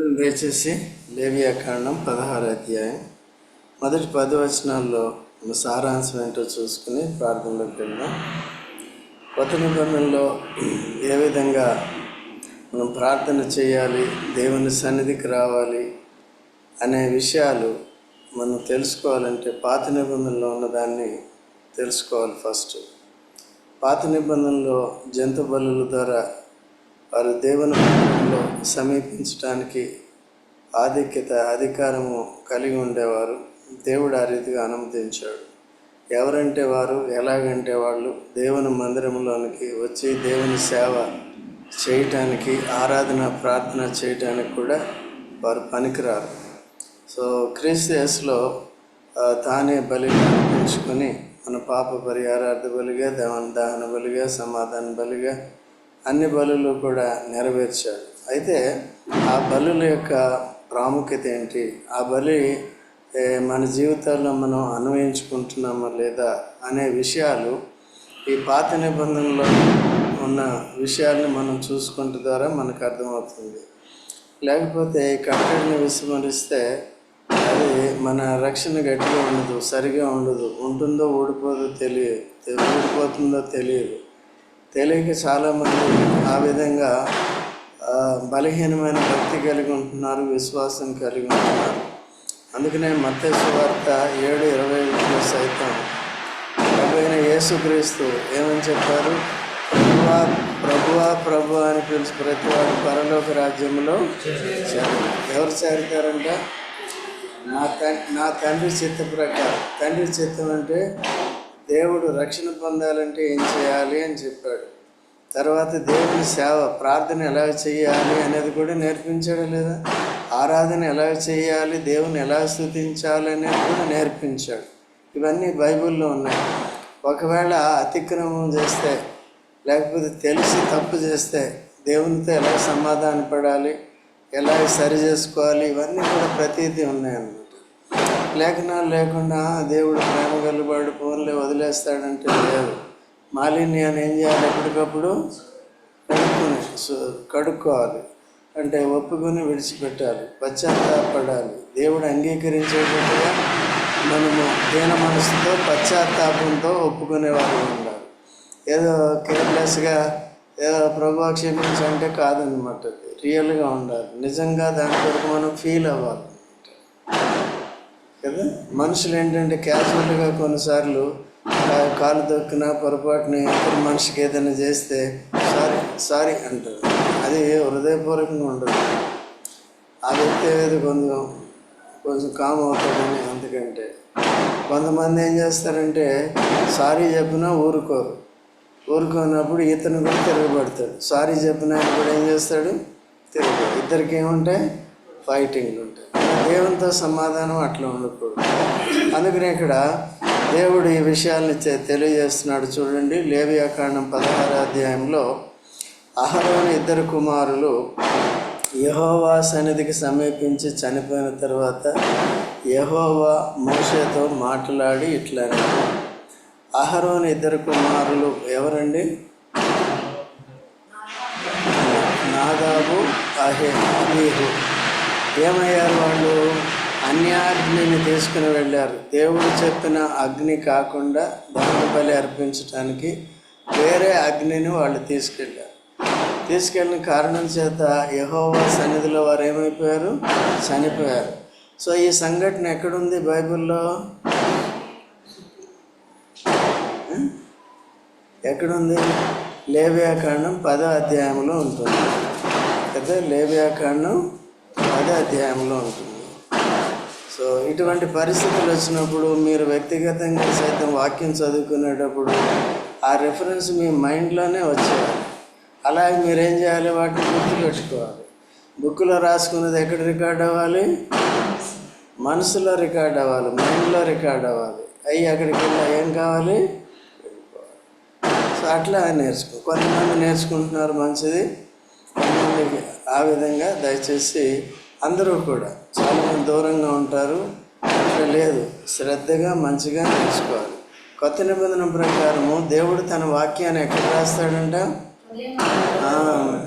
దయచేసి లేవియా కాండం పదహారు అధ్యాయం. మొదటి పది వచనాల్లో మన సారాంశం ఏంటో చూసుకుని ప్రార్థనలోకి వెళ్దాం. కొత్త నిబంధనలో ఏ విధంగా మనం ప్రార్థన చేయాలి దేవుని సన్నిధికి రావాలి అనే విషయాలు మనం తెలుసుకోవాలంటే పాత నిబంధనలో ఉన్నదాన్ని తెలుసుకోవాలి ఫస్ట్. పాత నిబంధనలో జంతు బలుల ద్వారా వారు దేవుని మందిరంలో సమీపించడానికి ఆధిక్యత అధికారము కలిగి ఉండేవారు. దేవుడు ఆ రీతిగా అనుమతించాడు. ఎవరంటే వారు ఎలాగంటే వాళ్ళు దేవుని మందిరంలోనికి వచ్చి దేవుని సేవ చేయటానికి ఆరాధన ప్రార్థన చేయటానికి కూడా వారు పనికిరారు. సో క్రీస్తు తానే బలిగా అర్పించుకొని మన పాప పరిహారార్థ బలిగా దహన దహన బలిగా సమాధాన బలిగా అన్ని బలులు కూడా నెరవేర్చాడు. అయితే ఆ బలుల యొక్క ప్రాముఖ్యత ఏంటి? ఆ బలి మన జీవితాల్లో మనం అన్వయించుకుంటున్నామా లేదా అనే విషయాలు ఈ పాత నిబంధనలో ఉన్న విషయాల్ని మనం చూసుకుంటే ద్వారా మనకు అర్థమవుతుంది. లేకపోతే ఈ కట్టడిని విస్మరిస్తే అది మన రక్షణ గట్టిగా ఉండదు సరిగా ఉండదు. ఉంటుందో ఊడిపోదో తెలియదు ఊడిపోతుందో తెలియదు. తెలియక చాలామంది ఆ విధంగా బలహీనమైన భక్తి కలిగి ఉంటున్నారు విశ్వాసం కలిగి ఉంటున్నారు. అందుకనే మత్స్య వార్త ఏడు ఇరవై ఒకటిలో సైతం ప్రభు యేసుక్రీస్తు ఏమని చెప్పారు? ప్రభువా ప్రభువా ప్రభు అని పిలిచి ప్రతివాడు పరలోక రాజ్యంలో ఎవరు చేరుతారంట? నా తండ్రి నా తండ్రి చిత్త ప్రకారం. తండ్రి చిత్తం అంటే దేవుడు రక్షణ పొందాలంటే ఏం చేయాలి అని చెప్పాడు. తర్వాత దేవుని సేవ ప్రార్థన ఎలా చేయాలి అనేది కూడా నేర్పించాడు లేదా? ఆరాధన ఎలా చేయాలి దేవుని ఎలా స్థుతించాలి అనేది కూడా నేర్పించాడు. ఇవన్నీ బైబిల్లో ఉన్నాయి. ఒకవేళ అతిక్రమం చేస్తే లేకపోతే తెలిసి తప్పు చేస్తే దేవునితో ఎలా సమాధానపడాలి ఎలా సరి చేసుకోవాలి ఇవన్నీ కూడా ప్రతీతి ఉన్నాయన్నమాట. లేఖనాలు లేకుండా దేవుడు ప్రేమ గలబాడు ఫోన్లే వదిలేస్తాడంటే లేదు. మాలిన్యాన్ని ఏం చేయాలి ఎప్పటికప్పుడు? కడుక్కుని కడుక్కోవాలి. అంటే ఒప్పుకొని విడిచిపెట్టాలి. పశ్చాత్తాపడాలి. దేవుడు అంగీకరించేటట్టుగా మనము దీన మనసుతో పశ్చాత్తాపంతో ఒప్పుకునేవారు ఉండాలి. ఏదో కేర్లెస్గా ఏదో ప్రభాక్షేమించి అంటే కాదనమాట రియల్గా ఉండాలి. నిజంగా దాని కొరకు మనం ఫీల్ అవ్వాలి. కదా? మనుషులు ఏంటంటే క్యాజువల్గా కొన్నిసార్లు కాలు దొక్కిన పొరపాటున ఇద్దరు మనిషికి ఏదైనా చేస్తే సారీ సారీ అంటారు. అది హృదయపూర్వకంగా ఉండదు. ఆ వ్యక్తి ఏదో కొంచెం కొంచెం కామ్ అవుతాడని అందుకంటే కొంతమంది ఏం చేస్తారంటే సారీ చెప్పినా ఊరుకోరు. ఊరుకోనప్పుడు ఇతను కూడా తిరగబడతాడు. సారీ చెప్పిన కూడా ఏం చేస్తాడు? తిరగబడు ఇద్దరికి ఏముంటాయి ఫైటింగ్లు ఉంటాయి. దేవునితో సమాధానం అట్లా ఉండకూడదు. అందుకనే ఇక్కడ దేవుడు ఈ విషయాల్ని తెలియజేస్తున్నాడు చూడండి. లేవియాకాండం పదహార అధ్యాయంలో అహరోని ఇద్దరు కుమారులు యహోవా సన్నిధికి సమీపించి చనిపోయిన తర్వాత యహోవా మోషేతో మాట్లాడి ఇట్లా అహరోని ఇద్దరు కుమారులు ఎవరండి? నాదాబు అహే అబీహు ఏమయ్యారు వాళ్ళు? అన్యాగ్నిని తీసుకుని వెళ్ళారు. దేవుడు చెప్పిన అగ్ని కాకుండా దహన బలి అర్పించడానికి వేరే అగ్నిని వాళ్ళు తీసుకెళ్ళారు. తీసుకెళ్ళిన కారణం చేత యహోవా సన్నిధిలో వారు ఏమైపోయారు? చనిపోయారు. సో ఈ సంఘటన ఎక్కడుంది బైబిల్లో? ఎక్కడుంది? లేవ్యాకాండం పదో అధ్యాయంలో ఉంటుంది. అయితే లేవ్యాకాండం పదో అధ్యాయంలో ఉంటుంది. సో ఇటువంటి పరిస్థితులు వచ్చినప్పుడు మీరు వ్యక్తిగతంగా సైతం వాక్యం చదువుకునేటప్పుడు ఆ రెఫరెన్స్ మీ మైండ్లోనే వచ్చేయాలి. అలాగే మీరు ఏం చేయాలి? వాటిని గుర్తుపెట్టుకోవాలి. బుక్లో రాసుకున్నది ఎక్కడ రికార్డ్ అవ్వాలి? మనసులో రికార్డ్ అవ్వాలి. మైండ్లో రికార్డ్ అవ్వాలి. అయ్యి అక్కడికి వెళ్ళా ఏం కావాలి? సో అట్లా నేర్చుకో. కొంతమంది నేర్చుకుంటున్నారు మంచిది. ఆ విధంగా దయచేసి అందరూ కూడా చాలామంది దూరంగా ఉంటారు. అట్లా లేదు. శ్రద్ధగా మంచిగా నేర్చుకోవాలి. కొత్త నిబంధన ప్రకారము దేవుడు తన వాక్యాన్ని ఎక్కడ రాస్తాడంట?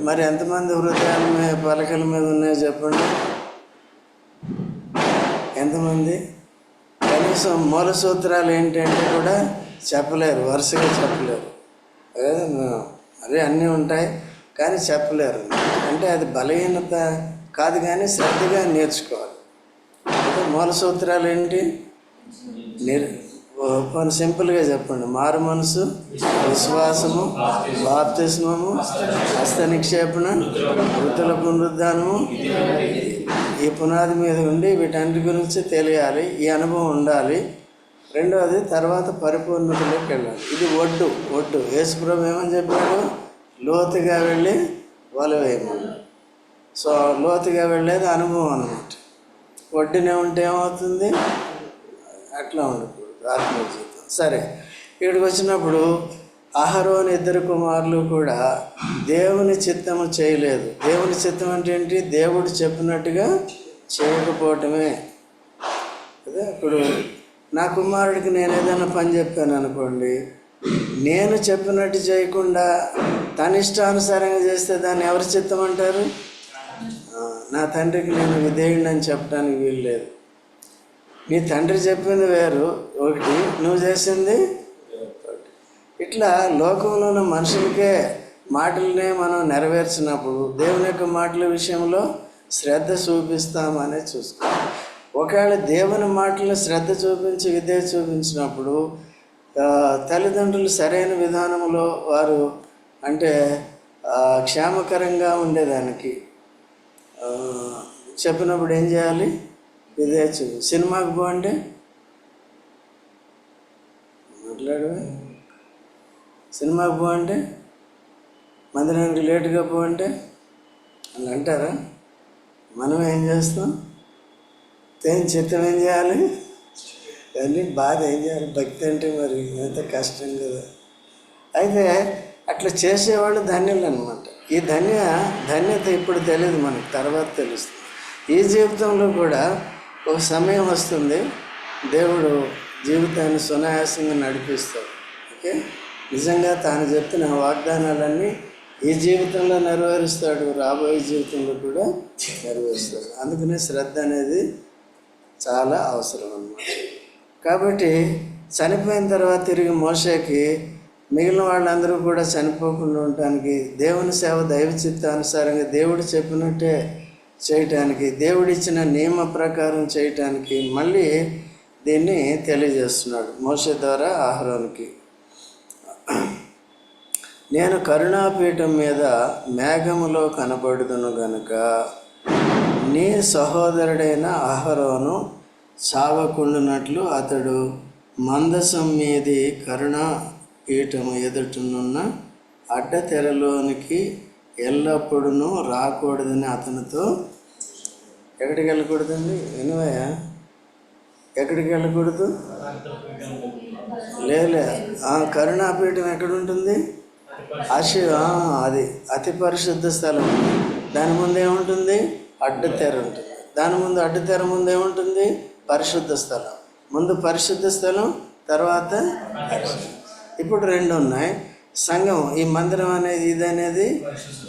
మరి ఎంతమంది హృదయాల మీద పలకల మీద ఉన్నాయో చెప్పండి. ఎంతమంది? కనీసం మూల సూత్రాలు ఏంటంటే కూడా చెప్పలేరు. వరుసగా చెప్పలేరు. అదే అదే అన్నీ ఉంటాయి. కానీ చెప్పలేరు. అంటే అది బలహీనత కాదు కానీ శ్రద్ధగా నేర్చుకోవాలి. అంటే మూల సూత్రాలు ఏంటి? నిర్ కొన్ని సింపుల్గా చెప్పండి. మారు మనసు విశ్వాసము బాప్తిస్మము హస్త నిక్షేపణ వృత్తుల పునరుద్ధానము ఈ పునాది మీద ఉండి వీటన్నిటి గురించి తెలియాలి ఈ అనుభవం ఉండాలి. రెండవది తర్వాత పరిపూర్ణతలోకి వెళ్ళాలి. ఇది ఒడ్డు ఒడ్డు. యేసుప్రభు ఏమని చెప్పాడు? లోతుగా వెళ్ళి వల వేయమని సో లోతుగా వెళ్ళేది అనుభవం అనమాట ఒడ్డునే ఉంటే ఏమవుతుంది? అట్లా ఉండకూడదు ఆత్మజీవితం సరే ఇక్కడికి వచ్చినప్పుడు అహరోని ఇద్దరు కుమారులు కూడా దేవుని చిత్తము చేయలేదు. దేవుని చిత్తం అంటే ఏంటి? దేవుడు చెప్పినట్టుగా చేయకపోవటమే. అదే ఇప్పుడు నా కుమారుడికి నేను ఏదైనా పని చెప్పాను అనుకోండి నేను చెప్పినట్టు చేయకుండా తన ఇష్టానుసారంగా చేస్తే దాన్ని ఎవరు చిత్తం అంటారు నా తండ్రికి నేను విధేయుడిని అని చెప్పడానికి వీలు లేదు. నీ తండ్రి చెప్పింది వేరు. ఒకటి నువ్వు చేసింది ఇట్లా లోకంలో ఉన్న మనుషులకే మాటలనే మనం నెరవేర్చినప్పుడు దేవుని యొక్క మాటల విషయంలో శ్రద్ధ చూపిస్తామనే చూసుకోవాలి. ఒకవేళ దేవుని మాటలను శ్రద్ధ చూపించి విధేయ చూపించినప్పుడు తల్లిదండ్రులు సరైన విధానంలో వారు అంటే క్షేమకరంగా ఉండేదానికి. చెప్పినప్పుడు ఏం చేయాలి? ఇదే సినిమాకి పోండి మాట్లాడు సినిమాకి పోండి మందిరానికి లేటుగా పోండి అని అంటారా? మనం ఏం చేస్తాం? తేని చిత్తం ఏం చేయాలి? అన్నీ బాధ ఏం చేయాలి భక్తి అంటే మరి ఎంత కష్టం కదా. అయితే అట్లా చేసేవాళ్ళు ధన్యులు అనమాట ఈ ధన్య ధన్యత ఇప్పుడు తెలియదు మనకు తర్వాత తెలుస్తుంది. ఈ జీవితంలో కూడా ఒక సమయం వస్తుంది దేవుడు జీవితాన్ని సునాయాసంగా నడిపిస్తాడు. ఓకే? నిజంగా తాను చెప్తున్న వాగ్దానాలన్నీ ఈ జీవితంలో నెరవేరుస్తాడు రాబోయే జీవితంలో కూడా నెరవేరుస్తాడు. అందుకనే శ్రద్ధ అనేది చాలా అవసరం అన్నమాట. కాబట్టి చనిపోయిన తర్వాత తిరిగి మోషకి మిగిలిన వాళ్ళందరూ కూడా చనిపోకుండా ఉండటానికి దేవుని సేవ దైవ చిత్తానుసారంగా దేవుడు చెప్పినట్టే చేయటానికి దేవుడిచ్చిన నియమ ప్రకారం చేయటానికి మళ్ళీ దీన్ని తెలియజేస్తున్నాడు మోష ద్వారా ఆహ్వానికి నేను కరుణాపీఠం మీద మేఘములో కనబడుదును గనుక నీ సహోదరుడైన అహరోను చావకుండునట్లు అతడు మందసం మీది కరుణా పీఠము ఎదుటనున్న అడ్డతెరలోనికి ఎల్లప్పుడూ రాకూడదని అతనితో ఎక్కడికి వెళ్ళకూడదండి? వినువయ్య ఎక్కడికి వెళ్ళకూడదు? లేలే కరుణాపీఠం ఎక్కడ ఉంటుంది అశి అది అతి పరిశుద్ధ స్థలం. దాని ముందు ఏముంటుంది? అడ్డతెర ఉంటుంది. దాని ముందు అడ్డతెర ముందు ఏముంటుంది? పరిశుద్ధ స్థలం. ముందు పరిశుద్ధ స్థలం తర్వాత ఇప్పుడు రెండు ఉన్నాయి. సంఘం ఈ మందిరం అనేది ఇది అనేది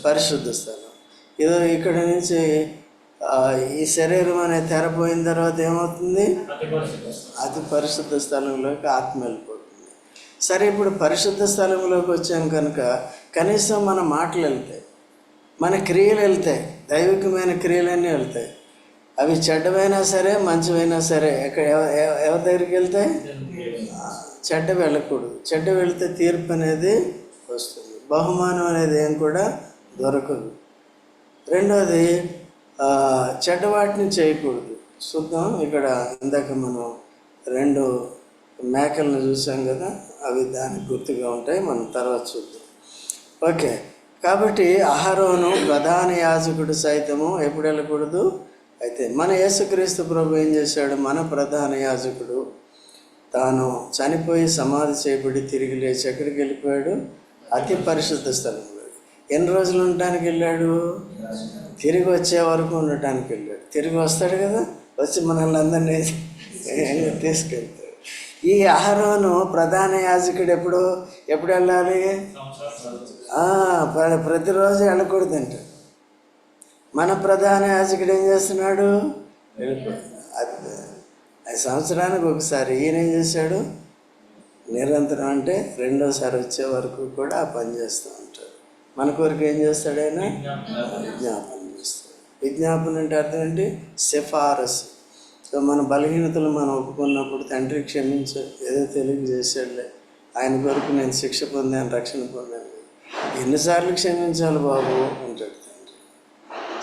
పరిశుద్ధ స్థలం. ఇదో ఇక్కడ నుంచి ఈ శరీరం అనే తెరపోయిన తర్వాత ఏమవుతుంది? అతి పరిశుద్ధ స్థలంలోకి ఆత్మ వెళ్ళిపోతుంది. సరే ఇప్పుడు పరిశుద్ధ స్థలంలోకి వచ్చాం కనుక కనీసం మన మాటలు వెళ్తాయి. మన క్రియలు వెళ్తాయి. దైవికమైన క్రియలన్నీ వెళ్తాయి. అవి చెడ్డమైనా సరే మంచివైనా సరే ఎక్కడ ఎవరి దగ్గరికి వెళ్తే? చెడ్డ వెళ్ళకూడదు. చెడ్డ వెళితే తీర్పు అనేది వస్తుంది. బహుమానం అనేది ఏం కూడా దొరకదు. రెండోది చెడ్డ వాటిని చేయకూడదు. చూద్దాం. ఇక్కడ ఇందాక మనం రెండు మేకలను చూసాం కదా అవి దానికి గుర్తుగా ఉంటాయి. మనం తర్వాత చూద్దాం. ఓకే. కాబట్టి అహరోను ప్రధాన యాజకుడు సైతము ఎప్పుడు వెళ్ళకూడదు? అయితే మన యేసుక్రీస్తు ప్రభు ఏం చేశాడు? మన ప్రధాన యాజకుడు తాను చనిపోయి సమాధి చేయబడి తిరిగి లేచి ఎక్కడికి వెళ్ళిపోయాడు? అతి పరిశుద్ధ స్థలంలో ఎన్ని రోజులు ఉండటానికి వెళ్ళాడు? తిరిగి వచ్చే వరకు ఉండటానికి వెళ్ళాడు. తిరిగి వస్తాడు కదా? వచ్చి మనల్ని అందరినీ తీసుకెళ్తాడు. ఈ అహరోను ప్రధాన యాజకుడు ఎప్పుడు? ఎప్పుడు వెళ్ళాలి? ప్రతిరోజు వెళ్ళకూడదు ప్రతిరోజు మన ప్రధాన యాజకుడు ఏం చేస్తున్నాడు? సంవత్సరానికి ఒకసారి ఈయన ఏం చేశాడు? నిరంతరం అంటే రెండోసారి వచ్చే వరకు కూడా ఆ పని చేస్తూ ఉంటాడు. మన కొరకు ఏం చేస్తాడు ఆయన? విజ్ఞాపన చేస్తాడు. విజ్ఞాపన అంటే అర్థం ఏంటి? సిఫారసు. సో మన బలహీనతలు మనం ఒప్పుకున్నప్పుడు తండ్రి క్షమించు ఏదో తెలివి చేశాడులే. ఆయన కొరకు నేను శిక్ష పొందాను రక్షణ పొందాను. ఎన్నిసార్లు క్షమించాలి బాబు?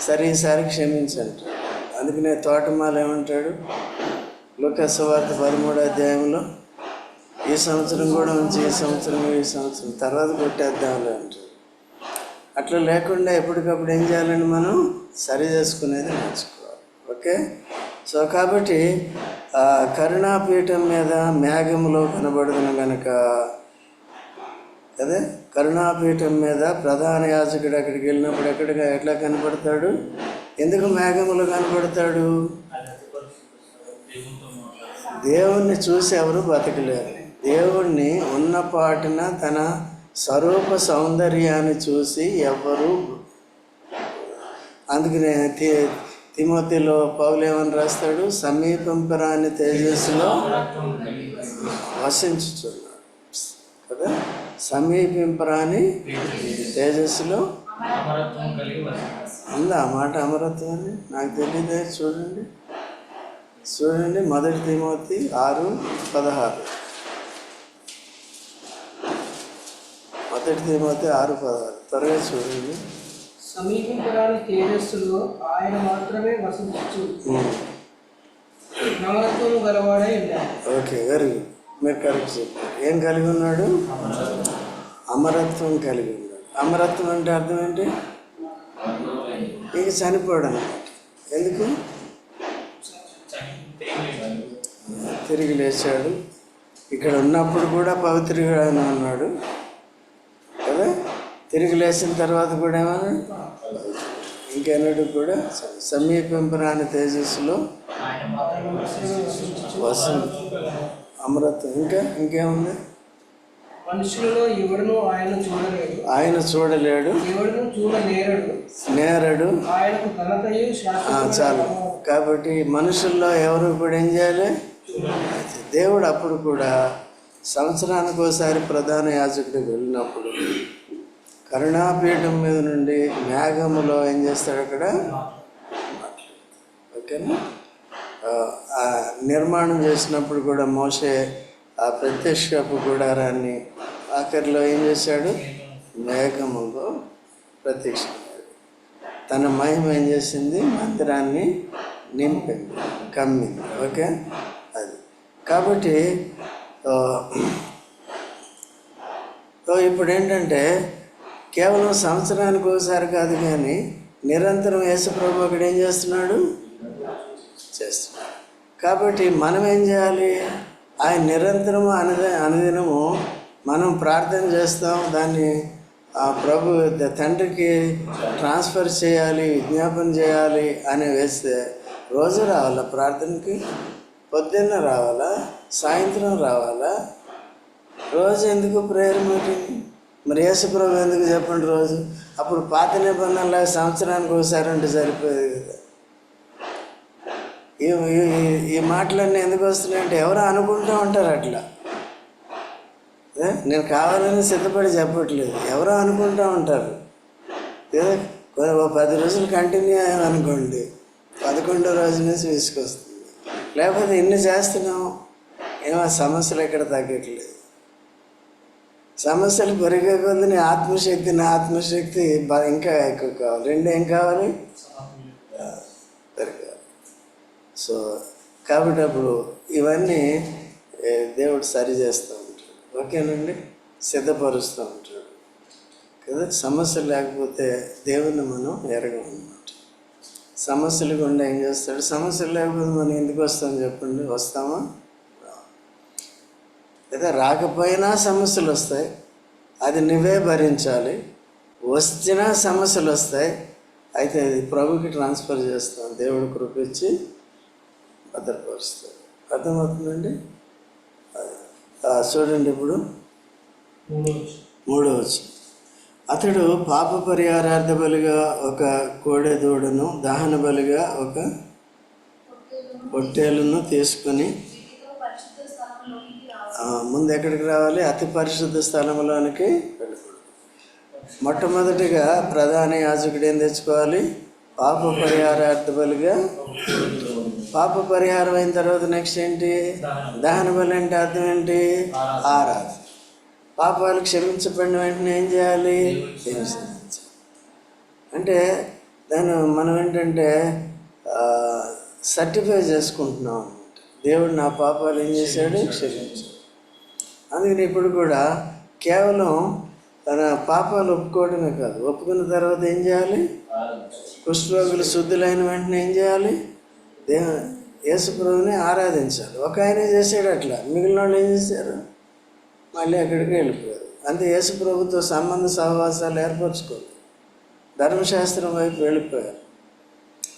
సరే ఈసారి క్షమించండి. అందుకనే తోటమాల ఏమంటాడు? లోకస్ వార్త పదమూడో అధ్యాయంలో ఈ సంవత్సరం కూడా ఉంచి ఈ సంవత్సరం ఈ సంవత్సరం తర్వాత కొట్టేద్దాంలే అంటాడు. అట్లా లేకుండా ఎప్పటికప్పుడు ఏం చేయాలండి మనం? సరి చేసుకునేది నేర్చుకోవాలి. ఓకే? సో కాబట్టి కరుణాపీఠం మీద మేఘములో కనబడుతున్న కనుక అదే కరుణాపీఠం మీద ప్రధాన యాజకుడు అక్కడికి వెళ్ళినప్పుడు ఎక్కడ ఎట్లా కనపడతాడు? ఎందుకు మేఘములు కనపడతాడు? దేవుణ్ణి చూసి ఎవరు బతకలేరు. దేవుణ్ణి ఉన్న పాటున తన స్వరూప సౌందర్యాన్ని చూసి ఎవరు అందుకనే తిమోతిలో పౌలు ఏమని రాస్తాడు? సమీపింపరాని తేజస్సులో వసించుచున్నాడు. కదా? సమీపింపరాని తేజస్సులో ఉందా ఆ మాట అమరత్వం అని నాకు తెలియదే చూడండి. చూడండి మొదటి తిమోతి ఆరు పదహారు. మొదటి తిమోతి ఆరు పదహారు. త్వరగా చూడండి. సమీపింపరాని తేజస్సులో ఆయన మాత్రమే వసించు ఉమ్. నవరత్వము గలవాడై ఓకే వెరీ గుడ్. మీరు కరెక్ట్ చెప్పారు ఏం కలిగి ఉన్నాడు? అమరత్వం కలిగి ఉన్నాడు. అమరత్వం అంటే అర్థం ఏంటి? ఇక చనిపోవడం ఎందుకు? తిరిగి లేచాడు. ఇక్కడ ఉన్నప్పుడు కూడా పవిత్రుడుగానే ఉన్నాడు కదా? తిరిగి లేచిన తర్వాత కూడా ఏమన్నా ఇంకెన్నడూ కూడా సమీపింపరాని తేజస్సులో ఆయన అమరత్వం ఇంకా ఇంకేముంది? మనుషులలో ఆయన చూడలేడు ఆయన చూడలేడు. ఎవడును చూడలేరడు నేరడు. ఆయనకు ఘనతయు చాలు. కాబట్టి మనుషుల్లో ఎవరు కూడా ఏం చేయాలి? దేవుడు అప్పుడు కూడా సంవత్సరానికి ఒకసారి ప్రధాన యాజకుడికి వెళ్ళినప్పుడు కరుణాపీఠం మీద నుండి మేఘములో ఏం చేస్తాడు అక్కడ? ఓకేనా? నిర్మాణం చేసినప్పుడు కూడా మోసే ఆ ప్రత్యక్షపు గుడారాన్ని ఆఖరిలో ఏం చేశాడు? మేఘములో ప్రత్యక్షమయ్యాడు. తన మహిమ ఏం చేసింది? మందిరాన్ని నింపింది కమ్మింది. ఓకే? అది. కాబట్టి ఇప్పుడు ఏంటంటే కేవలం సంవత్సరానికి ఒకసారి కాదు కానీ నిరంతరం యేసుప్రభు అక్కడ ఏం చేస్తున్నాడు? చేస్తున్నాడు కాబట్టి మనం ఏం చేయాలి? ఆయన నిరంతరము అనద అనుదినము మనం ప్రార్థన చేస్తాం. దాన్ని ఆ ప్రభు తండ్రికి ట్రాన్స్ఫర్ చేయాలి విజ్ఞాపన చేయాలి అని వేస్తే రోజు రావాలా ప్రార్థనకి? పొద్దున్న రావాలా? సాయంత్రం రావాలా? రోజు ఎందుకు ప్రేయర్ మీటింగ్ మరి యేసు ప్రభు ఎందుకు చెప్పండి రోజు? అప్పుడు పాత నిబంధనలాగా సంవత్సరానికి ఒకసారి అంటే సరిపోయేది కదా. ఈ ఈ- మాటలన్నీ ఎందుకు వస్తున్నాయంటే ఎవరో అనుకుంటూ ఉంటారు అట్లా. నేను కావాలని సిద్ధపడి చెప్పట్లేదు. ఎవరో అనుకుంటూ ఉంటారు. ఏదో ఓ పది రోజులు కంటిన్యూ అయ్యామనుకోండి పదకొండో రోజు నుంచి విసుకొస్తుంది లేకపోతే ఇన్ని చేస్తున్నాం ఏమో సమస్యలు ఎక్కడ తగ్గట్లేదు. సమస్యలు పెరిగే కొద్ది నీ ఆత్మశక్తి నా ఆత్మశక్తి ఇంకా ఎక్కువ కావాలి. రెండు ఏం కావాలి? పెరగాలి సో కాబట్టి అప్పుడు ఇవన్నీ దేవుడు సరి చేస్తూ ఉంటాడు. ఓకేనండి? సిద్ధపరుస్తూ ఉంటాడు. కదా? సమస్య లేకపోతే దేవుని మనం ఎరగమన్నమాట. సమస్యలు గుండా ఏం చేస్తాడు? సమస్యలు లేకపోతే మనం ఎందుకు వస్తాం చెప్పండి? వస్తామా? లేదా రాకపోయినా సమస్యలు వస్తాయి. అది నువ్వే భరించాలి. వచ్చినా సమస్యలు వస్తాయి. అయితే అది ప్రభుకి ట్రాన్స్ఫర్ చేస్తాం. దేవుడు కృపించి భద్రపరుస్తాడు అర్థమవుతుందండి? చూడండి ఇప్పుడు మూడో వచ్చిన అతడు పాప పరిహారార్థ బలిగా ఒక కోడె దూడను దహన బలిగా ఒక పొట్టేలును తీసుకుని ముందు ఎక్కడికి రావాలి? అతి పరిశుద్ధ స్థలంలోనికి వెళ్ళకూడదు. మొట్టమొదటిగా ప్రధాన యాజకుడు ఏం తెచ్చుకోవాలి? పాప పరిహారార్థ బలిగా పాప పరిహారం అయిన తర్వాత నెక్స్ట్ ఏంటి? దహన బలి అంటే అర్థం ఏంటి? ఆరాధన. పాపాలు క్షమించబడిన వెంటనే ఏం చేయాలి. అంటే దాన్ని మనం ఏంటంటే సర్టిఫై చేసుకుంటున్నాం అనమాట దేవుడు నా పాపాలు ఏం చేశాడు? క్షమించాడు. అందుకని ఇప్పుడు కూడా కేవలం తన పాపాలు ఒప్పుకోవడమే కాదు. ఒప్పుకున్న తర్వాత ఏం చేయాలి? కుష్ఠరోగులు శుద్ధులైన వెంటనే ఏం చేయాలి? దేవ యేసుప్రభుని ఆరాధించాలి. ఒక ఆయన చేశాడు అట్లా. మిగిలిన వాళ్ళు ఏం చేశారు? మళ్ళీ అక్కడికి వెళ్ళిపోయారు. అంతే యేసుప్రభుతో సంబంధ సహవాసాలు ఏర్పరచుకోలేదు ధర్మశాస్త్రం వైపు వెళ్ళిపోయారు.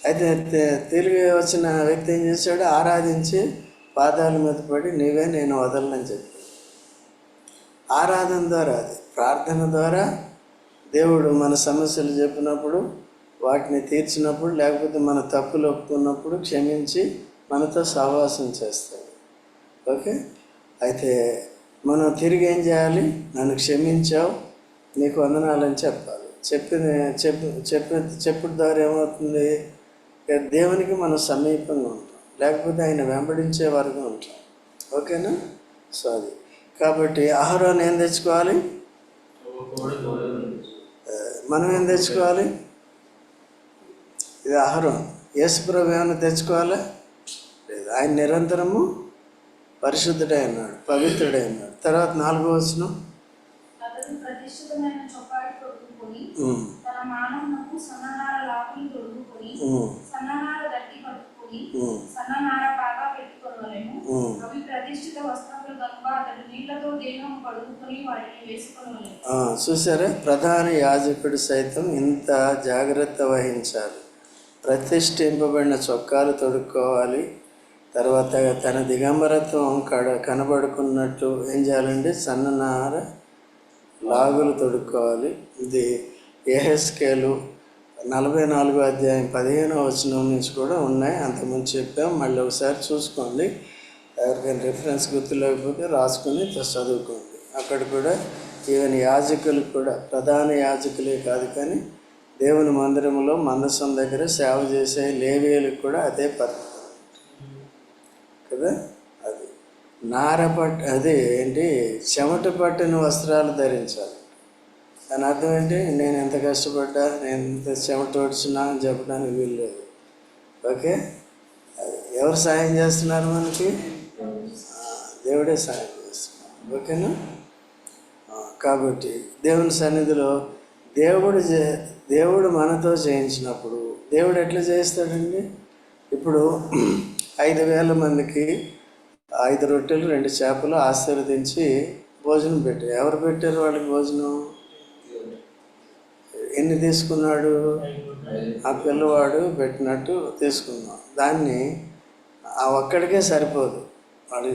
అయితే తిరిగి వచ్చిన వ్యక్తి ఏం చేశాడు? ఆరాధించి పాదాల మీద పడి నీవే నేను వదలనని చెప్పి ఆరాధన ద్వారా అది ప్రార్థన ద్వారా దేవుడు మన సమస్యలు చెప్పినప్పుడు వాటిని తీర్చినప్పుడు లేకపోతే మన తప్పులు ఒప్పుకున్నప్పుడు క్షమించి మనతో సహవాసం చేస్తాడు. ఓకే? అయితే మనం తిరిగి ఏం చేయాలి? నన్ను క్షమించావు నీకు వందనాలని చెప్పాలి. చెప్పిన చెప్పు చెప్పి చెప్పుడు ద్వారా ఏమవుతుంది? దేవునికి మనం సమీపంగా ఉంటాం. లేకపోతే ఆయన వెంబడించే వరకు ఉంటాం. ఓకేనా? సో అది. కాబట్టి ఆహారాన్ని ఏం తెచ్చుకోవాలి? మనం ఏం తెచ్చుకోవాలి? ఇది ఆహారం యేసుప్రభు ఏమైనా తెచ్చుకోవాలా? లేదు. ఆయన నిరంతరము పరిశుద్ధుడై ఉన్నాడు పవిత్రుడై ఉన్నాడు తర్వాత నాలుగో వచనం. చూసారా ప్రధాన యాజకుడు సైతం ఇంత జాగ్రత్త వహించాలి. ప్రతిష్ఠింపబడిన చొక్కాలు తొడుక్కోవాలి. తర్వాత తన దిగంబరత్వం కడ కనబడుకున్నట్టు ఏం చేయాలండి సన్ననార లాగులు తొడుక్కోవాలి. ఇది ఏహెస్కేలు నలభై నాలుగో అధ్యాయం పదిహేనో వచనం నుంచి కూడా ఉన్నాయి. అంతకుముందు చెప్పాం. మళ్ళీ ఒకసారి చూసుకోండి. ఎవరికైనా రిఫరెన్స్ గుర్తులేకపోతే రాసుకొని చదువుకోండి. అక్కడ కూడా ఈవెన్ యాజకులు కూడా ప్రధాన యాజకులే కాదు కానీ దేవుని మందిరంలో మందసం దగ్గర సేవ చేసే లేవేలకు కూడా అదే పద్ధతి కదా? అది నార పట్టు అదే ఏంటి? చెమట పట్టిన వస్త్రాలు ధరించాలి. దాని అర్థం ఏంటి? నేను ఎంత కష్టపడ్డా నేను ఎంత చెమట వచ్చినా అని చెప్పడానికి వీల్లేదు ఓకే? అది ఎవరు సాయం చేస్తున్నారు మనకి? దేవుడే సాయం చేస్తున్నారు. ఓకేనా? కాబట్టి దేవుని సన్నిధిలో దేవుడు చే దేవుడు మనతో చేయించినప్పుడు దేవుడు ఎట్లా చేస్తాడండి ఇప్పుడు ఐదు వేల మందికి ఐదు రొట్టెలు రెండు చేపలు ఆశీర్వదించి భోజనం పెట్టారు. ఎవరు పెట్టారు వాళ్ళకి భోజనం? ఎన్ని తీసుకున్నాడు? ఆ పిల్లవాడు పెట్టినట్టు తీసుకున్నాం. దాన్ని ఆ ఒక్కడికే సరిపోదు. వాడు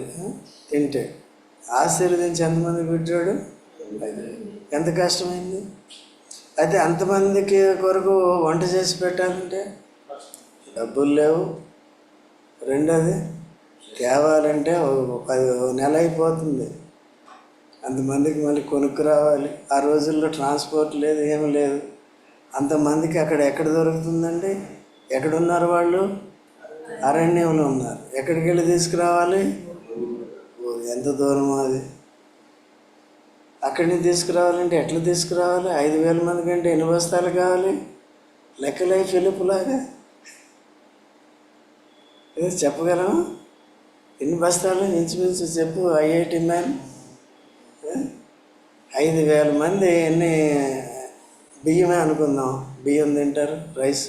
తింటే. ఆశీర్వదించి ఎంతమంది పెట్టాడు? ఎంత కష్టమైంది? అయితే అంతమందికి కొరకు వంట చేసి పెట్టాలంటే డబ్బులు లేవు. రెండోది తేవాలంటే పది నెల అయిపోతుంది. అంతమందికి మళ్ళీ కొనుక్కు రావాలి. ఆ రోజుల్లో ట్రాన్స్పోర్ట్ లేదు ఏం లేదు. అంతమందికి అక్కడ ఎక్కడ దొరుకుతుందండి? ఎక్కడున్నారు వాళ్ళు? అరణ్యంలో ఉన్నారు. ఎక్కడికి వెళ్ళి తీసుకురావాలి? ఎంత దూరం అది. అక్కడి నుంచి తీసుకురావాలంటే ఎట్లా తీసుకురావాలి? ఐదు వేల మంది కంటే ఎన్ని బస్తాలు కావాలి? లెక్కలే ఫిలిపులాగా ఏదో చెప్పగలమా ఎన్ని బస్తాలు? ఇంచుమించు చెప్పు ఐఐటి మ్యాన్? ఐదు వేల మంది ఎన్ని బియ్యమే అనుకుందాం. బియ్యం తింటారు రైస్.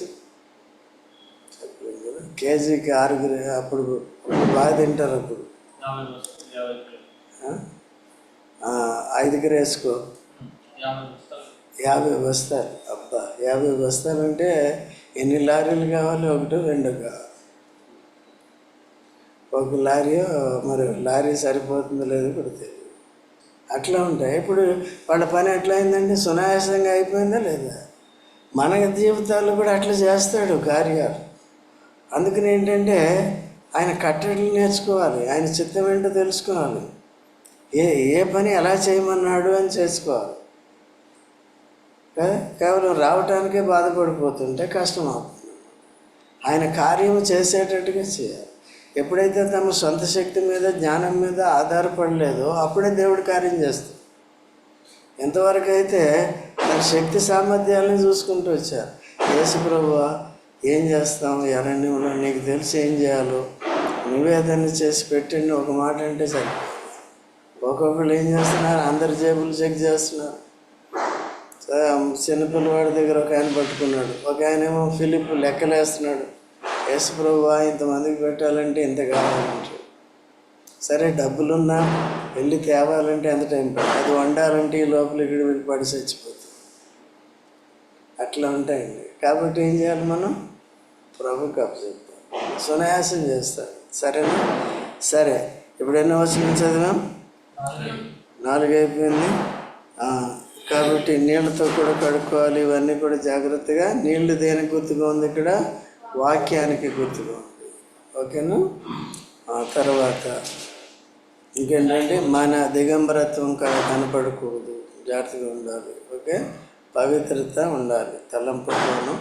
కేజీకి ఆరుగురు అప్పుడు బాగా తింటారు అప్పుడు. ఐదుగురు వేసుకో. యాభై బస్తాలు. అబ్బా యాభై బస్తాలు అంటే ఎన్ని లారీలు కావాలి? ఒకటి రెండు కావాలి ఒక లారీ మరి లారీ సరిపోతుందో లేదో కూడా తెలియదు అట్లా ఉంటాయి. ఇప్పుడు వాళ్ళ పని ఎట్లా అయిందంటే సునాయాసంగా అయిపోయిందా లేదా? మన జీవితాల్లో కూడా అట్లా చేస్తాడు కార్యాలు అందుకని ఏంటంటే ఆయన కట్టడలు నేర్చుకోవాలి. ఆయన చిత్తం ఏంటో తెలుసుకోవాలి. ఏ ఏ పని ఎలా చేయమన్నాడు అని చేసుకోవాలి. కేవలం రావటానికే బాధపడిపోతుంటే కష్టం అవుతుంది ఆయన కార్యం చేసేటట్టుగా చేయాలి. ఎప్పుడైతే తమ సొంత శక్తి మీద జ్ఞానం మీద ఆధారపడలేదో అప్పుడే దేవుడు కార్యం చేస్తాడు. ఎంతవరకు అయితే తన శక్తి సామర్థ్యాలను చూసుకుంటూ వచ్చారు. యేసు ప్రభు ఏం చేస్తాం? ఎరణ్యంలో నీకు తెలిసి ఏం చేయాలో? నివేదన చేసి పెట్టండి. ఒక మాట అంటే సరే ఒక్కొక్కరు ఏం చేస్తున్నారు? అందరి జేబులు చెక్ చేస్తున్నారు. చిన్నపిల్లవాడి దగ్గర ఒక ఆయన పట్టుకున్నాడు. ఒక ఆయన ఏమో ఫిలిప్ లెక్కలేస్తున్నాడు. యేసు ప్రభు ఇంతమందికి పెట్టాలంటే ఇంత కావాలంటే. సరే డబ్బులున్నా వెళ్ళి తేవాలంటే ఎంత టైం పడుతుంది? అది వండాలంటే ఈ లోపల ఇక్కడ వెళ్ళి పడి చచ్చిపోతుంది అట్లా ఉంటాయండి. కాబట్టి ఏం చేయాలి మనం? ప్రభు కప్పు చెప్తాం సునాయాసం చేస్తారు సరేనా? సరే. ఎప్పుడైనా వచ్చిన చదివాం? నాలుగు అయిపోయింది కాబట్టి నీళ్ళతో కూడా కడుక్కోవాలి. ఇవన్నీ కూడా జాగ్రత్తగా నీళ్ళు దేనికి గుర్తుగా ఉంది ఇక్కడ? వాక్యానికి గుర్తుగా ఉంది. ఓకేనా? తర్వాత ఇంకేంటంటే మన దిగంబరత్వం కనపడకూడదు. జాగ్రత్తగా ఉండాలి. ఓకే? పవిత్రత ఉండాలి. తలంపుల్లోనూ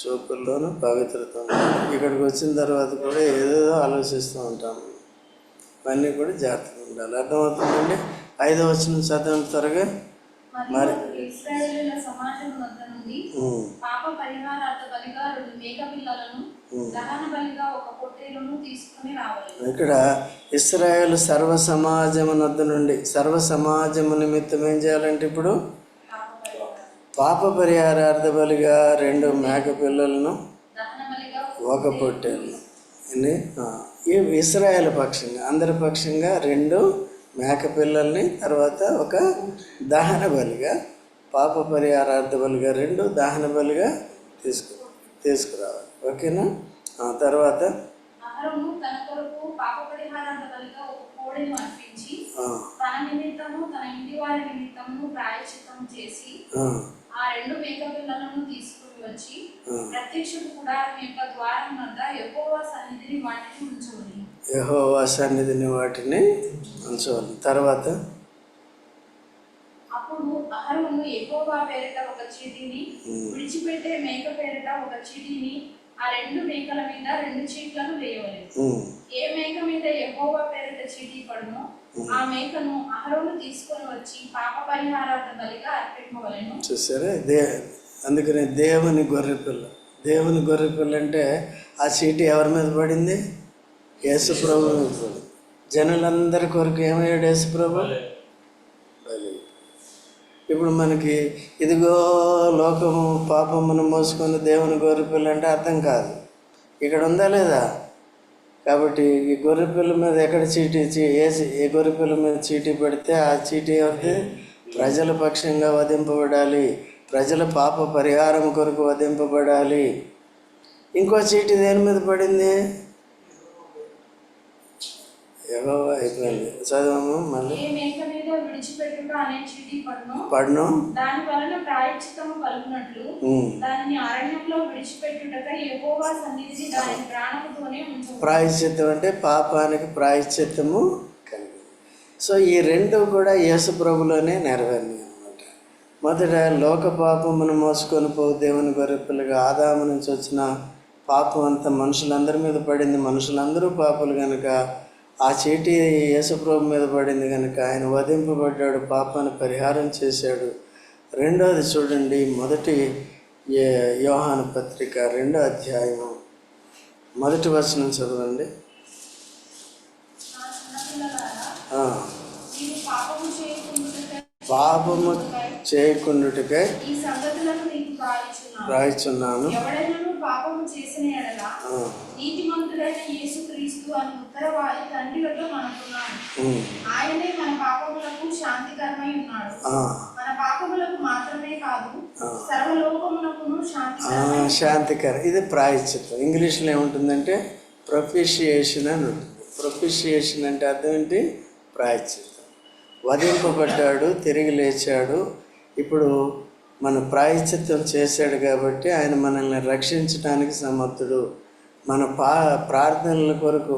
చూపుల్లోనూ పవిత్రత ఉండాలి. ఇక్కడికి వచ్చిన తర్వాత కూడా ఏదేదో ఆలోచిస్తూ ఉంటాము ఇవన్నీ కూడా జాగ్రత్తగా ఉండాలి. అర్థమవుతుందండి? ఐదో వచ్చిన చదవండి త్వరగా. మరియు ఇశ్రాయేలీయుల సమాజం వద్ద నుండి ఉమ్, పాప పరిహారార్థ బలిగా రెండు మేక పిల్లలను దహన బలిగా ఒక పొట్టేలును తీసుకుని రావాలి ఇక్కడ ఇస్రాయేల్ సర్వ సమాజము నద్ద నుండి సర్వ సమాజము నిమిత్తం ఏం చేయాలంటే ఇప్పుడు పాప పరిహారం పాప పరిహారార్థ బలిగా రెండు మేక పిల్లలను ఒక పొట్టేలు ఇస్రాయేల్ పక్షంగా అందరి పక్షంగా రెండు మేక పిల్లల్ని తర్వాత ఒక దహన బలిగా పాప పరిహారార్థ బలిగా రెండు దహన బలిగా తీసుకు తీసుకురావాలి. ఓకేనా? ఆ తర్వాత ఆ, చేసి రెండు మేక పిల్లలను వచ్చి ఆ. ప్రత్యక్ష గుడారం యొక్క ద్వారం వద్ద యెహోవా సన్నిధిని వాటిని ఉంచుకొని యెహోవా సన్నిధిని వాటిని ఉంచవాలి తర్వాత? అప్పుడు అహరోను యెహోవా పేరిట ఒక చీటిని విడిచిపెట్టే మేక పేరిట ఒక చీటిని ఆ రెండు మేకల మీద రెండు చీట్లను వేయవలెను. ఉమ్, ఏ మేక మీద యెహోవా పేరిట చీటీ పడునో ఆ మేకను అహరోను తీసుకొని వచ్చి పాప పరిహారార్థ బలిగా అర్పింపవలెను. చూసారా? అందుకని దేవుని గొర్రెపిల్ల దేవుని గొర్రెపిల్ల అంటే ఆ చీటీ ఎవరి మీద పడింది? యేసు ప్రభు మీద పడింది. జనులందరి కొరకు ఏమయ్యాడు యేసు ప్రభు? బలి. ఇప్పుడు మనకి ఇదిగో లోకము పాపమును మోసుకొని దేవుని గొర్రెపిల్ల అంటే అర్థం కాదు. ఇక్కడ ఉందా లేదా? కాబట్టి ఈ గొర్రెపిల్ల మీద ఎక్కడ చీటీ చీ- ఏ చీ- ఏ గొర్రెపిల్ల మీద చీటీ పెడితే ఆ చీటీ ఎవరిది? ప్రజల పక్షంగా వధింపబడాలి. ప్రజల పాప పరిహారం కొరకు వధింపబడాలి. ఇంకో చీటీ దేని మీద పడింది? ఏవో అయిపోయింది. చదవము మళ్ళీ. పడునో. దాని వలన. దానిని అరణ్యంలో విడిచిపెట్టుటకై యెహోవా సన్నిధిని దాని ప్రాణముతోనే ఉంచు. అంటే పాపానికి ప్రాయశ్చిత్తము కలిగి. సో ఈ రెండు కూడా యేసు ప్రభులోనే నెరవేరినాయి. మొదట లోక పాపమును మోసుకొని పోవు దేవుని గొర్రెపిల్లగా ఆదాము నుంచి వచ్చిన పాపం అంతా మనుషులందరి మీద పడింది. మనుషులందరూ పాపులు కనుక ఆ చీటీ యేసు ప్రభు మీద పడింది కనుక ఆయన వధింపబడ్డాడు పాపాన్ని పరిహారం చేశాడు. రెండోది చూడండి మొదటి యోహాను పత్రిక రెండో అధ్యాయము. మొదటి వచనం చదవండి. పాపము పాపము చేయకుండుటకై ఈ సంగతులను నీకు ప్రాయించున్నాను రాయిచున్నాను. ఎవడైనను పాపము చేసిన ఎడల ఆ, నీతిమంతుడైన యేసుక్రీస్తు అని ఉత్తరవాది తండ్రి వద్ద మనకున్నాడు. ఉమ్, ఆయనే మన పాపములకు శాంతికరమై ఉన్నాడు. ఆ, మన పాపములకు మాత్రమే కాదు ఆ. సర్వలోకమునకును ఆ, శాంతికరమై శాంతికర ఇది ప్రాయశ్చిత్తం. ఇంగ్లీష్లో ఏముంటుందంటే ప్రొఫిషియేషన్ అని ఉంటుంది. ప్రొపిషియేషన్ అంటే అర్థం ఏంటి? ప్రాయశ్చిత్తం. వధింపబడ్డాడు తిరిగి లేచాడు. ఇప్పుడు మన ప్రాయశ్చిత్తం చేశాడు కాబట్టి ఆయన మనల్ని రక్షించడానికి సమర్థుడు. మన పా ప్రార్థనల కొరకు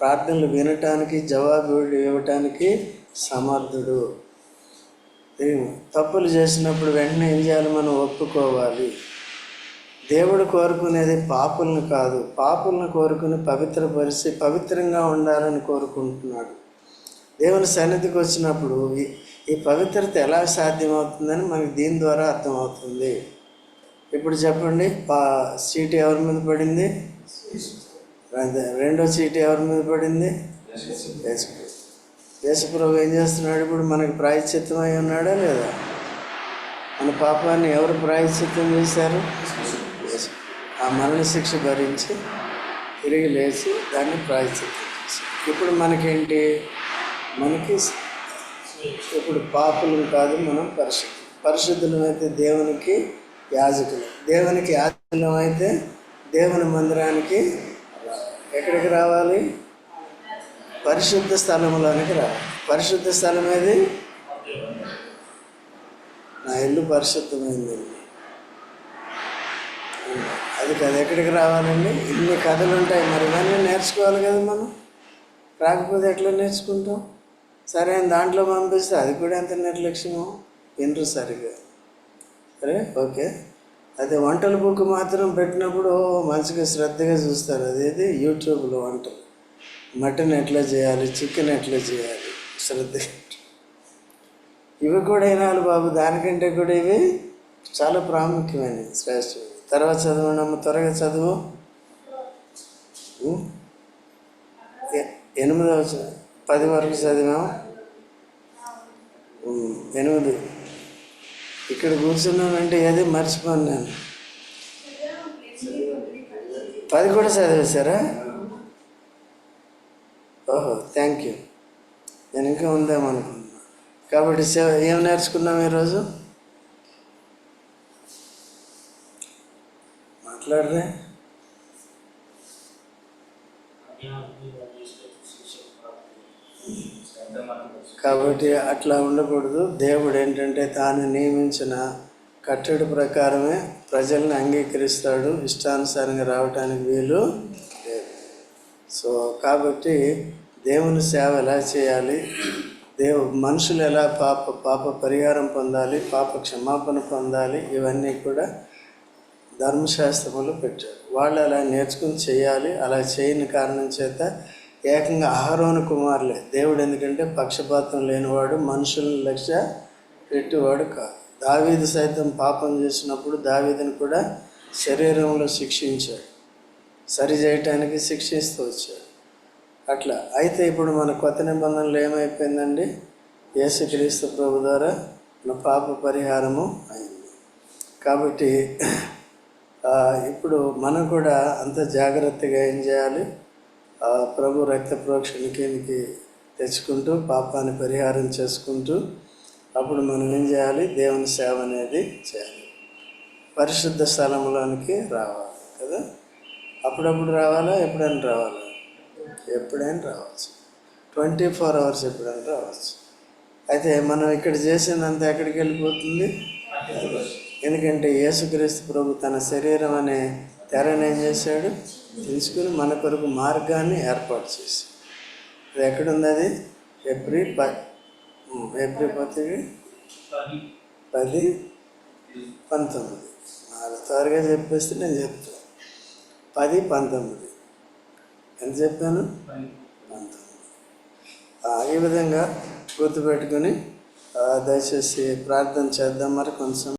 ప్రార్థనలు వినటానికి జవాబు ఇవ్వటానికి సమర్థుడు. తప్పులు చేసినప్పుడు వెంటనే ఏం చేయాలి మనం? ఒప్పుకోవాలి. దేవుడు కోరుకునేది పాపులను కాదు. పాపులను కోరుకుని పవిత్రపరిచి పవిత్రంగా ఉండాలని కోరుకుంటున్నాడు. దేవుని సన్నిధికి వచ్చినప్పుడు ఈ- ఈ పవిత్రత ఎలా సాధ్యమవుతుందని మనకి దీని ద్వారా అర్థమవుతుంది. ఇప్పుడు చెప్పండి పా సీటు ఎవరి మీద పడింది? రెండో సీటు ఎవరి మీద పడింది? యేసుప్రభు ఏం చేస్తున్నాడు? ఇప్పుడు మనకి ప్రాయశ్చిత్తమై ఉన్నాడా లేదా? మన పాపాన్ని ఎవరు ప్రాయశ్చిత్తం చేశారు? ఆ మరణ శిక్ష భరించి తిరిగి లేచి దాన్ని ప్రాయశ్చిత్తం చేశారు. ఇప్పుడు మనకేంటి? మనకి ఇప్పుడు పాపులు కాదు మనం పరిశుద్ధులు పరిశుద్ధులం అయితే దేవునికి యాజకులు. దేవునికి యాజకులం అయితే దేవుని మందిరానికి ఎక్కడికి రావాలి? పరిశుద్ధ స్థలంలోనికి రావాలి. పరిశుద్ధ స్థలం ఏది? నా ఇల్లు పరిశుద్ధమైందండి. అది కదా ఎక్కడికి రావాలండి? ఇన్ని కథలు ఉంటాయి మరి ఇవన్నీ నేర్చుకోవాలి కదా మనం? రాకపోతే ఎట్లా నేర్చుకుంటాం? సరే దాంట్లో పంపిస్తే అది కూడా ఎంత నిర్లక్ష్యమో? వినరు సరిగా. సరే ఓకే. అదే వంటల బుక్ మాత్రం పెట్టినప్పుడు మంచిగా శ్రద్ధగా చూస్తారు. అదేది? యూట్యూబ్లో వంటలు. మటన్ ఎట్లా చేయాలి? చికెన్ ఎట్లా చేయాలి? శ్రద్ధగా. ఇవి కూడా వినాలి బాబు. దానికంటే కూడా ఇవి చాలా ప్రాముఖ్యమైనవి శ్రేష్టమైనవి. తర్వాత చదవండి అమ్మ త్వరగా చదువు. ఎ- ఎనిమిదవ చ- పది వరకు చదివాం. ఎనిమిది. ఇక్కడ కూర్చున్నానంటే ఏది మర్చిపోను నేను. పది కూడా చదివేశారా? ఓహో థ్యాంక్ యూ నేను ఇంకా ఉందామనుకున్నా కాబట్టి సేవ ఏం నేర్చుకున్నాం ఈరోజు? మాట్లాడరే. కాబట్టి అట్లా ఉండకూడదు. దేవుడు ఏంటంటే తాను నియమించిన కట్టడి ప్రకారమే ప్రజల్ని అంగీకరిస్తాడు. ఇష్టానుసారంగా రావడానికి వీలు లేదు. సో కాబట్టి దేవుని సేవ ఎలా చేయాలి? దేవు మనుషులు ఎలా పాప పాప పరిహారం పొందాలి పాప క్షమాపణ పొందాలి ఇవన్నీ కూడా ధర్మశాస్త్రములు పెట్టారు. వాళ్ళు అలా నేర్చుకుని చేయాలి. అలా చేయని కారణం చేత ఏకంగా ఆహారోను కుమారులే. దేవుడు ఎందుకంటే పక్షపాతం లేనివాడు మనుషులను లక్ష్య పెట్టివాడు కాదు. దావీదు సైతం పాపం చేసినప్పుడు దావీదుని కూడా శరీరంలో శిక్షించాడు. సరి చేయటానికి శిక్షిస్తూ వచ్చాడు. అట్లా. అయితే ఇప్పుడు మన కొత్త నిబంధనలు ఏమైపోయిందండి? యేసుక్రీస్తు ప్రభు ద్వారా మన పాప పరిహారము అయింది. కాబట్టి ఇప్పుడు మనం కూడా అంత జాగ్రత్తగా ఏం చేయాలి? ప్రభు రక్త ప్రోక్షణ కిందకి తెచ్చుకుంటూ పాపాన్ని పరిహారం చేసుకుంటూ అప్పుడు మనం ఏం చేయాలి? దేవుని సేవ అనేది చేయాలి. పరిశుద్ధ స్థలంలోనికి రావాలి కదా? అప్పుడప్పుడు రావాలా? ఎప్పుడైనా రావాలా? ఎప్పుడైనా రావచ్చు. ట్వంటీ ఫోర్ అవర్స్ ఎప్పుడైనా రావచ్చు. అయితే మనం ఇక్కడ చేసినంత ఎక్కడికి వెళ్ళిపోతుంది? ఎందుకంటే యేసుక్రీస్తు ప్రభు తన శరీరం అనే తెరని ఏం చేశాడు? తీసుకుని మన కొరకు మార్గాన్ని ఏర్పాటు చేసి అది ఎక్కడుంది అది? ఏప్రిల్ ప ఏప్రిల్ పత్రిక పది. పది పంతొమ్మిది. నాలుగు త్వరగా చెప్పేస్తే నేను చెప్తాను పది పంతొమ్మిది. ఎంత చెప్పాను? పంతొమ్మిది. ఈ విధంగా గుర్తుపెట్టుకుని దయచేసి ప్రార్థన చేద్దాం మరి కొంచెం.